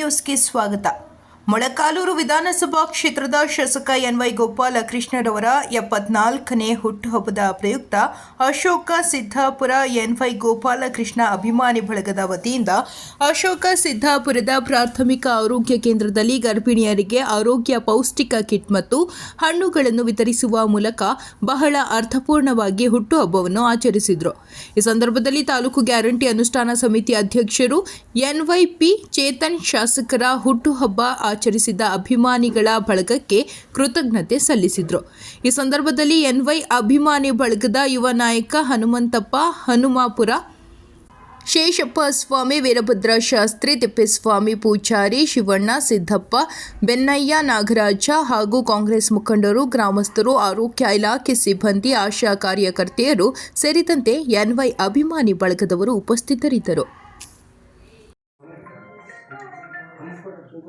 ನ್ಯೂಸ್ಗೆ ಸ್ವಾಗತ ಮೊಳಕಾಲೂರು ವಿಧಾನಸಭಾ ಕ್ಷೇತ್ರದ ಶಾಸಕ ಎನ್ವೈ ಗೋಪಾಲಕೃಷ್ಣರವರ ಎಪ್ಪತ್ನಾಲ್ಕನೇ ಹುಟ್ಟುಹಬ್ಬದ ಪ್ರಯುಕ್ತ ಅಶೋಕ ಸಿದ್ದಾಪುರ ಎನ್ವೈ ಗೋಪಾಲಕೃಷ್ಣ ಅಭಿಮಾನಿ ಬಳಗದ ವತಿಯಿಂದ ಅಶೋಕ ಸಿದ್ದಾಪುರದ ಪ್ರಾಥಮಿಕ ಆರೋಗ್ಯ ಕೇಂದ್ರದಲ್ಲಿ ಗರ್ಭಿಣಿಯರಿಗೆ ಆರೋಗ್ಯ ಪೌಷ್ಟಿಕ ಕಿಟ್ ಮತ್ತು ಹಣ್ಣುಗಳನ್ನು ವಿತರಿಸುವ ಮೂಲಕ ಬಹಳ ಅರ್ಥಪೂರ್ಣವಾಗಿ ಹುಟ್ಟುಹಬ್ಬವನ್ನು ಆಚರಿಸಿದರು. ಈ ಸಂದರ್ಭದಲ್ಲಿ ತಾಲೂಕು ಗ್ಯಾರಂಟಿ ಅನುಷ್ಠಾನ ಸಮಿತಿ ಅಧ್ಯಕ್ಷರು ಎನ್ವೈಪಿ ಚೇತನ್ ಶಾಸಕರ ಹುಟ್ಟುಹಬ್ಬ ಆಚರಿಸಿದ ಅಭಿಮಾನಿಗಳ ಬಳಗಕ್ಕೆ ಕೃತಜ್ಞತೆ ಸಲ್ಲಿಸಿದರು. ಈ ಸಂದರ್ಭದಲ್ಲಿ ಎನ್ವೈ ಅಭಿಮಾನಿ ಬಳಗದ ಯುವ ನಾಯಕ ಹನುಮಂತಪ್ಪ, ಹನುಮಾಪುರ ಶೇಷಪ್ಪ ಸ್ವಾಮಿ, ವೀರಭದ್ರ ಶಾಸ್ತ್ರಿ, ತಿಪ್ಪೇಸ್ವಾಮಿ ಪೂಜಾರಿ, ಶಿವಣ್ಣ ಸಿದ್ದಪ್ಪ, ಬೆನ್ನಯ್ಯ ನಾಗರಾಜ ಹಾಗೂ ಕಾಂಗ್ರೆಸ್ ಮುಖಂಡರು, ಗ್ರಾಮಸ್ಥರು, ಆರೋಗ್ಯ ಇಲಾಖೆ ಸಿಬ್ಬಂದಿ, ಆಶಾ ಕಾರ್ಯಕರ್ತೆಯರು ಸೇರಿದಂತೆ ಎನ್ವೈ ಅಭಿಮಾನಿ ಬಳಗದವರು ಉಪಸ್ಥಿತರಿದ್ದರು.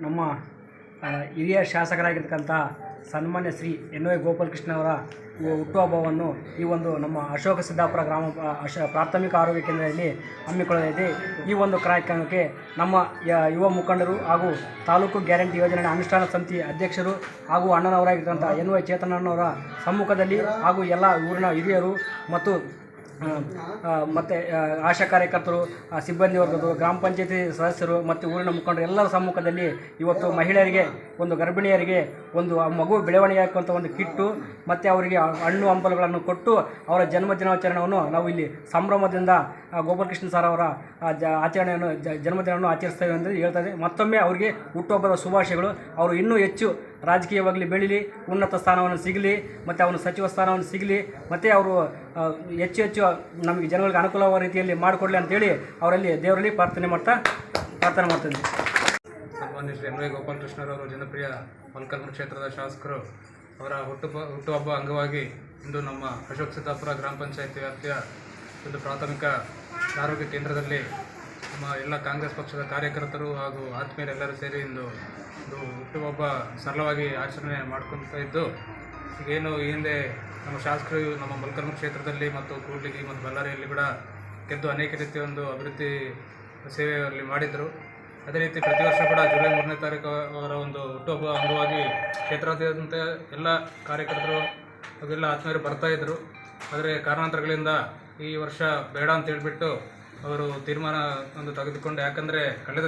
ನಮ್ಮ ಹಿರಿಯ ಶಾಸಕರಾಗಿರ್ತಕ್ಕಂಥ ಸನ್ಮಾನ್ಯ ಶ್ರೀ ಎನ್ ವೈ ಗೋಪಾಲಕೃಷ್ಣ ಅವರ ಹುಟ್ಟುಹಬ್ಬವನ್ನು ಈ ಒಂದು ನಮ್ಮ ಅಶೋಕ ಸಿದ್ದಾಪುರ ಗ್ರಾಮ ಪ್ರಾಥಮಿಕ ಆರೋಗ್ಯ ಕೇಂದ್ರದಲ್ಲಿ ಹಮ್ಮಿಕೊಳ್ಳಲಿದೆ. ಈ ಒಂದು ಕಾರ್ಯಕ್ರಮಕ್ಕೆ ನಮ್ಮ ಯುವ ಮುಖಂಡರು ಹಾಗೂ ತಾಲೂಕು ಗ್ಯಾರಂಟಿ ಯೋಜನೆ ಅನುಷ್ಠಾನ ಸಮಿತಿ ಅಧ್ಯಕ್ಷರು ಹಾಗೂ ಅಣ್ಣನವರಾಗಿರ್ತಕ್ಕಂಥ ಎನ್ ವೈ ಚೇತನಣ್ಣವರ ಸಮ್ಮುಖದಲ್ಲಿ ಹಾಗೂ ಎಲ್ಲ ಊರಿನ ಹಿರಿಯರು ಮತ್ತು ಮತ್ತು ಆಶಾ ಕಾರ್ಯಕರ್ತರು ಸಿಬ್ಬಂದಿ ವರ್ಗದವರು ಗ್ರಾಮ ಪಂಚಾಯತಿ ಸದಸ್ಯರು, ಮತ್ತು ಊರಿನ ಮುಖಂಡರು ಎಲ್ಲರ ಸಮ್ಮುಖದಲ್ಲಿ ಇವತ್ತು ಮಹಿಳೆಯರಿಗೆ, ಒಂದು ಗರ್ಭಿಣಿಯರಿಗೆ, ಒಂದು ಮಗು ಬೆಳವಣಿಗೆ ಹಾಕುವಂಥ ಒಂದು ಕಿಟ್ಟು, ಮತ್ತು ಅವರಿಗೆ ಹಣ್ಣು ಹಂಪಲುಗಳನ್ನು ಕೊಟ್ಟು ಅವರ ಜನ್ಮ ದಿನಾಚರಣೆಯನ್ನು ನಾವು ಇಲ್ಲಿ ಸಂಭ್ರಮದಿಂದ ಗೋಪಾಲಕೃಷ್ಣ ಸರ್ ಅವರ ಜ, ಆಚರಣೆಯನ್ನು ಜನ್ಮದಿನವನ್ನು ಆಚರಿಸ್ತೇವೆ ಅಂತ ಹೇಳ್ತಾರೆ ಮತ್ತೊಮ್ಮೆ ಅವರಿಗೆ ಹುಟ್ಟುಹಬ್ಬದ ಶುಭಾಶಯಗಳು. ಅವರು ಇನ್ನೂ ಹೆಚ್ಚು ರಾಜಕೀಯವಾಗಲಿ ಬೆಳೀಲಿ, ಉನ್ನತ ಸ್ಥಾನವನ್ನು ಸಿಗಲಿ, ಮತ್ತು ಅವನು ಸಚಿವ ಸ್ಥಾನವನ್ನು ಸಿಗಲಿ, ಮತ್ತು ಅವರು ಹೆಚ್ಚು ಹೆಚ್ಚು ನಮಗೆ ಜನಗಳಿಗೆ ಅನುಕೂಲವಾದ ರೀತಿಯಲ್ಲಿ ಮಾಡಿಕೊಡ್ಲಿ ಅಂತೇಳಿ ಅವರಲ್ಲಿ ದೇವರಲ್ಲಿ ಪ್ರಾರ್ಥನೆ ಮಾಡ್ತಾ, ಪ್ರಾರ್ಥನೆ ಮಾಡ್ತೀನಿ ಸನ್ಮಾನ್ಯ ಶ್ರೀ ಎಂ ವೈ ಗೋಪಾಲಕೃಷ್ಣರವರು ಜನಪ್ರಿಯ ಮಲ್ಕಲ್ಮೂರು ಕ್ಷೇತ್ರದ ಶಾಸಕರು, ಅವರ ಹುಟ್ಟು ಹುಟ್ಟುಹಬ್ಬ ಅಂಗವಾಗಿ ಇಂದು ನಮ್ಮ ಅಶೋಕ್ ಸಿದ್ದಾಪುರ ಗ್ರಾಮ ಪಂಚಾಯತ್ ವ್ಯಾಪ್ತಿಯ ಒಂದು ಪ್ರಾಥಮಿಕ ಆರೋಗ್ಯ ಕೇಂದ್ರದಲ್ಲಿ ನಮ್ಮ ಎಲ್ಲ ಕಾಂಗ್ರೆಸ್ ಪಕ್ಷದ ಕಾರ್ಯಕರ್ತರು ಹಾಗೂ ಆತ್ಮೀಯರೆಲ್ಲರೂ ಸೇರಿ ಇಂದು ಒಂದು ಹುಟ್ಟುಹಬ್ಬ ಸರಳವಾಗಿ ಆಚರಣೆ ಮಾಡ್ಕೊತಾ ಇದ್ದು, ಈಗೇನು ಈ ಹಿಂದೆ ನಮ್ಮ ಶಾಸಕರು ನಮ್ಮ ಮಲ್ಕರ್ಮ ಕ್ಷೇತ್ರದಲ್ಲಿ ಮತ್ತು ಕೂಡ್ಲಿಗಿ ಮತ್ತು ಬಳ್ಳಾರಿಯಲ್ಲಿ ಕೂಡ ಗೆದ್ದು ಅನೇಕ ರೀತಿಯ ಒಂದು ಅಭಿವೃದ್ಧಿ ಸೇವೆಯಲ್ಲಿ ಮಾಡಿದರು. ಅದೇ ರೀತಿ ಪ್ರತಿ ವರ್ಷ ಕೂಡ ಜುಲೈ ಮೂರನೇ ತಾರೀಕು ಅವರ ಒಂದು ಹುಟ್ಟುಹಬ್ಬ ಅಂಗವಾಗಿ ಕ್ಷೇತ್ರಾದ್ಯಂತ ಎಲ್ಲ ಕಾರ್ಯಕರ್ತರು ಅದೆಲ್ಲ ಆತ್ಮೀಯರು ಬರ್ತಾ ಇದ್ದರು ಆದರೆ ಕಾರಣಾಂತರಗಳಿಂದ ಈ ವರ್ಷ ಬೇಡ ಅಂತ ಹೇಳ್ಬಿಟ್ಟು ಅವರು ತೀರ್ಮಾನ ಒಂದು ತೆಗೆದುಕೊಂಡು. ಯಾಕಂದ್ರೆ ಕಳೆದ